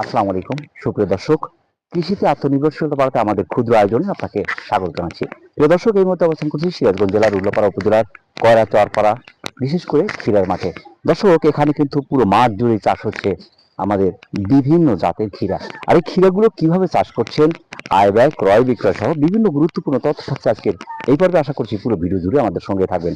আসসালামু আলাইকুম, সুপ্রিয় দর্শক। কৃষিতে আত্মনির্ভরশীলতা বাড়াতে আমাদের ক্ষুদ্র আয়োজনে আপনাকে স্বাগত জানাচ্ছি। প্রিয় দর্শক, এই মুহূর্তে অবস্থান করছি সিরাজগঞ্জ জেলার উল্লাপাড়া উপজেলার কয়রা চরপাড়া, বিশেষ করে ক্ষীরার মাঠে। দর্শক, এখানে কিন্তু পুরো মাঠ জুড়ে চাষ হচ্ছে আমাদের বিভিন্ন জাতের ক্ষীরা। আর এই ক্ষীরাগুলো কীভাবে চাষ করছেন, আয় ব্যয়, ক্রয় বিক্রয় সহ বিভিন্ন গুরুত্বপূর্ণ তথ্য থাকছে আজকের এই পর্বে। আশা করছি পুরো ভিডিও জুড়ে আমাদের সঙ্গে থাকবেন।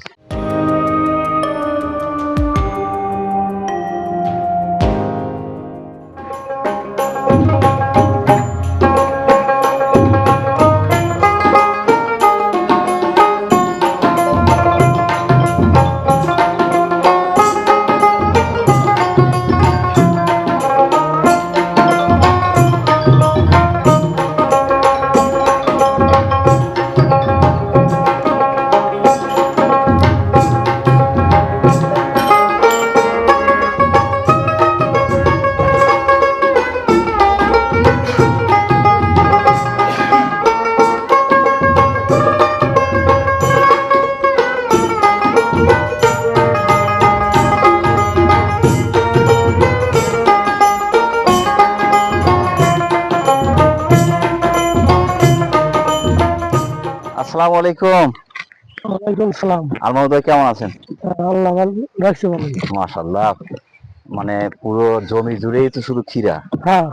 আসসালামু আলাইকুম। ওয়ালাইকুম সালাম। আলমাউদ ভাই কেমন আছেন? আল্লাহ ভালো রাখছে ভালো। মাশাল্লাহ মানে পুরো জমি জুড়েই তো শুধু ক্ষীরা। হ্যাঁ।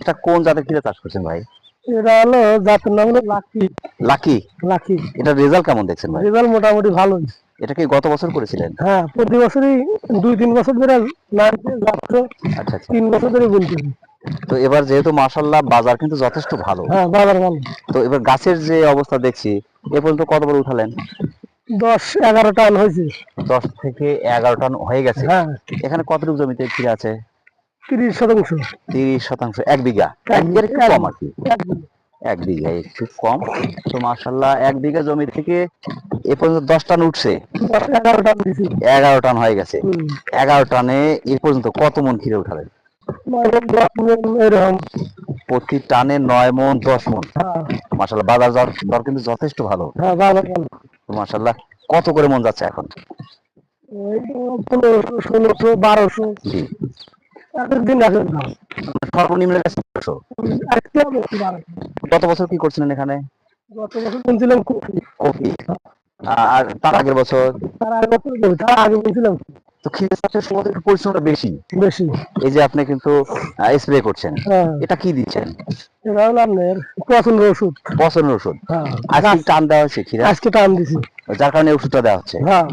এটা কোন জাতের ক্ষীরা চাষ করছেন ভাই? এটা হলো জাতের নাম হলো লাকি। লাকি? লাকি। এটা রেজাল্ট কেমন দেখছেন ভাই? রেজাল্ট মোটামুটি ভালোই এটা কি গত বছর করেছিলেন? হ্যাঁ প্রতি বছরই দুই তিন বছর ধরে যাচ্ছে। আচ্ছা আচ্ছা। তিন বছর ধরে বুনতেছি তো এবার যেহেতু মাশাল্লাহ বাজার কিন্তু যথেষ্ট ভালো। হ্যাঁ বাজার ভালো। তো এবার গাছের যে অবস্থা দেখছি এ পর্যন্ত কত বড় উঠালেন? দশ এগারো টান হয়েছে। দশ থেকে এগারো টন হয়ে গেছে। হ্যাঁ। এখানে কতটুকু জমিতে আছে? তিরিশ শতাংশ। তিরিশ শতাংশ এক বিঘা? এক বিঘার একটু কম আর কি। এক বিঘা। একটু কম। তো মাশাল্লাহ এক বিঘা জমি থেকে এ পর্যন্ত দশ টন উঠছে। এগারো টান টন হয়ে গেছে। এগারো টনে এ পর্যন্ত কত মন ক্ষীরে উঠালেন? এরকম প্রতি টানে নয় মন দশ মন। হ্যাঁ। বাজার দর কিন্তু যথেষ্ট ভালো। হ্যাঁ মাশাল্লাহ কত করে মন যাচ্ছে এখন? পনেরোশো ষোলোশো বারোশো। দিন সর্বনিম্ন। গত বছর কি করছিলেন এখানে? গত বছর কিনছিলাম কফি। কফি। আর তার আগের বছর? তার আগে বছর তার আগে কিনছিলাম তো ক্ষীরে চাষের সময় একটু পরিশ্রমটা বেশি। বেশি। এই যে আপনি কিন্তু স্প্রে করছেন। হ্যাঁ। এটা কি দিচ্ছেন? এটা হলো আপনার পছন্দের ওষুধ। পচনের ওষুধ? হ্যাঁ। আজকে টান দেওয়া হয়েছে ক্ষীরা আজকে টান দিছি। যার কারণে ওষুধটা দেওয়া হচ্ছে? হ্যাঁ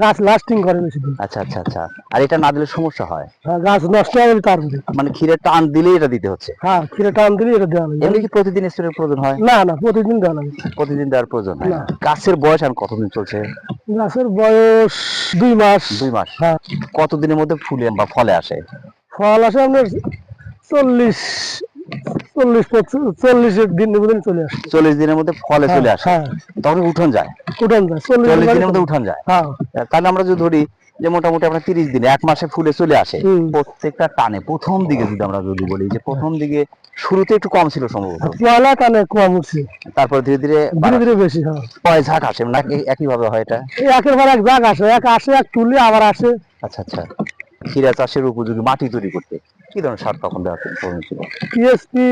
গাছ লাস্টিং করে বেশি আচ্ছা আচ্ছা আচ্ছা। আর এটা না দিলে সমস্যা হয়? হ্যাঁ গাছ নষ্ট হয়ে গেলে তারপরে মানে ক্ষীরে টান দিলেই এটা দিতে হচ্ছে? হ্যাঁ ক্ষীরে টান দিলে এটা দেওয়া লাগে। এমনি কি প্রতিদিন স্প্রে প্রয়োজন হয়? না না প্রতিদিন দেওয়া লাগে। প্রতিদিন দেওয়ার প্রয়োজন হয়? না। গাছের বয়স আর কতদিন চলছে? গাছের বয়স দুই মাস। দুই মাস। হ্যাঁ। কতদিনের মধ্যে ফুলে বা ফলে আসে? ফল আসে আপনার চল্লিশ চল্লিশ মধ্যে চলে আসে। চল্লিশ দিনের মধ্যে ফলে হ্যাঁ, চলে আসে। হ্যাঁ। তখন উঠন যায়। উঠান যায় চল্লিশ চল্লিশ দিনের দিনের মধ্যে উঠান যায়। হ্যাঁ। তাহলে আমরা যদি ধরি যে মোটামুটি আপনার তিরিশ দিনে এক মাসে ফুলে চলে আসে। প্রত্যেকটা টানে প্রথম দিকে যদি আমরা যদি বলি যে প্রথম দিকে শুরুতে একটু কম ছিল সম্ভবত। পয়লা টানে কম উঠছে তারপর ধীরে ধীরে ধীরে ধীরে বেশি হয়। পয় ঝাঁক আসে না একই ভাবে হয় এটা। একের পর এক জাগ আসে এক আসে এক তুলে আবার আসে। আচ্ছা আচ্ছা। ক্ষীরা চাষের উপযোগী মাটি তৈরি করতে। কি ধরনের সার তখন দেওয়া ছিল টিএসপি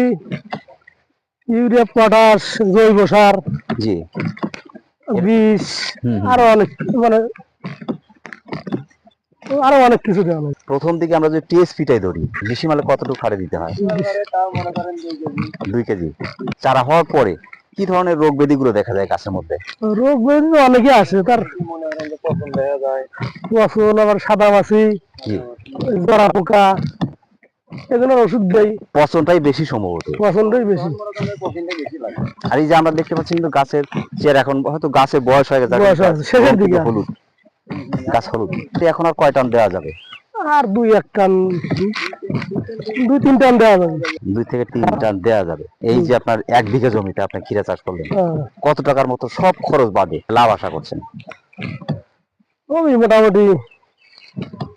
ইউরিয়া পটাশ জৈব সার জি। বিষ। আরও অনেক মানে আরও অনেক কিছু দেওয়া লাগে প্রথম দিকে আমরা যদি টিএসপিটাই ধরি মালে কতটুকু খাড়ে দিতে হয়? দুই কেজি। চারা হওয়ার পরে কি ধরনের রোগ ব্যাধিগুলো দেখা যায় গাছের মধ্যে? রোগ ব্যাধি তো অনেকই আসে তার পচন আবার সাদা মাছি জরা পোকা ওষুধ দেই। পচনটাই বেশি সম্ভবত পছন্দই বেশি। আর এই যে আমরা দেখতে পাচ্ছি কিন্তু গাছের চেয়ার এখন হয়তো বয়স হয়ে গেছে। শেষের দিকে। হলুদ। গাছ হলুদ। তো এখন আর কয় টান দেওয়া যাবে? আর দুই এক টান দুই তিন টান দেওয়া যাবে। দুই থেকে তিন টান দেওয়া যাবে। এই যে আপনার এক বিঘা জমিতে আপনি ক্ষীরা চাষ করলেন হ্যাঁ। কত টাকার মতো সব খরচ বাদে? লাভ আশা করছেন? ওই মোটামুটি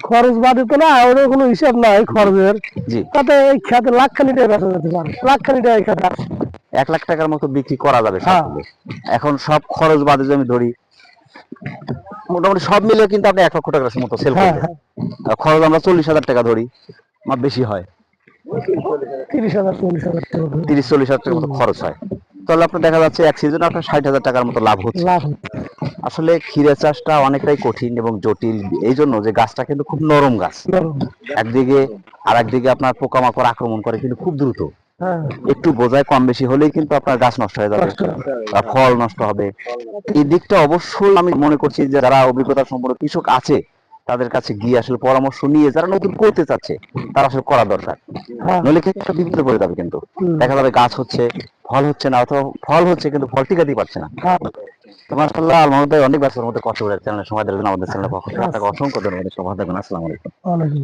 খরচ বাদে তো না ওদের কোনো হিসাব নাই খরচের। তাতে এই খেতে লাখ খানি টাকা বেচা যেতে পারে লাখ খানি টাকা খেতে এক লাখ টাকার মতো বিক্রি করা যাবে হ্যাঁ। এখন সব খরচ বাদে যদি আমি ধরি মোটামুটি সব মিলে কিন্তু আপনি এক লক্ষ টাকার মতো সেল হ্যাঁ করবেন। খরচ আমরা চল্লিশ হাজার টাকা ধরি আমার বেশি হয়। তিরিশ হাজার চল্লিশ হাজার টাকা তিরিশ চল্লিশ হাজার টাকার মতো খরচ হয়। তাহলে আপনার দেখা যাচ্ছে এক সিজনে আপনার ষাট হাজার টাকার মতো লাভ হচ্ছে। আসলে ক্ষীরা চাষটা অনেকটাই কঠিন এবং জটিল এই জন্য যে গাছটা কিন্তু খুব নরম গাছ। একদিকে আর একদিকে আপনার পোকামাকড় আক্রমণ করে কিন্তু খুব দ্রুত। হ্যাঁ। একটু বোঝায় কম বেশি হলেই কিন্তু আপনার গাছ নষ্ট হয়ে যাবে। বা ফল নষ্ট হবে। এই দিকটা অবশ্যই আমি মনে করছি যে যারা অভিজ্ঞতা সম্পন্ন কৃষক আছে তাদের কাছে গিয়ে আসলে পরামর্শ নিয়ে যারা নতুন করতে চাচ্ছে তারা আসলে করা দরকার। হ্যাঁ। নইলে কিন্তু বিপদে পড়ে যাবে কিন্তু। দেখা যাবে গাছ হচ্ছে ফল হচ্ছে না, অথবা ফল হচ্ছে কিন্তু ফল টিকাতেই পারছে না। মাসাল্লাহ আলমামদ ভাই অনেক ব্যস্তর মধ্যে কষ্ট করে চ্যানেল সময় দেওয়ার জন্য আমাদের চ্যানেলের পক্ষ থেকে আপনাকে অসংখ্য ধন্যবাদ। সবাই থাকবেন আসসালামু। আলাইকুম।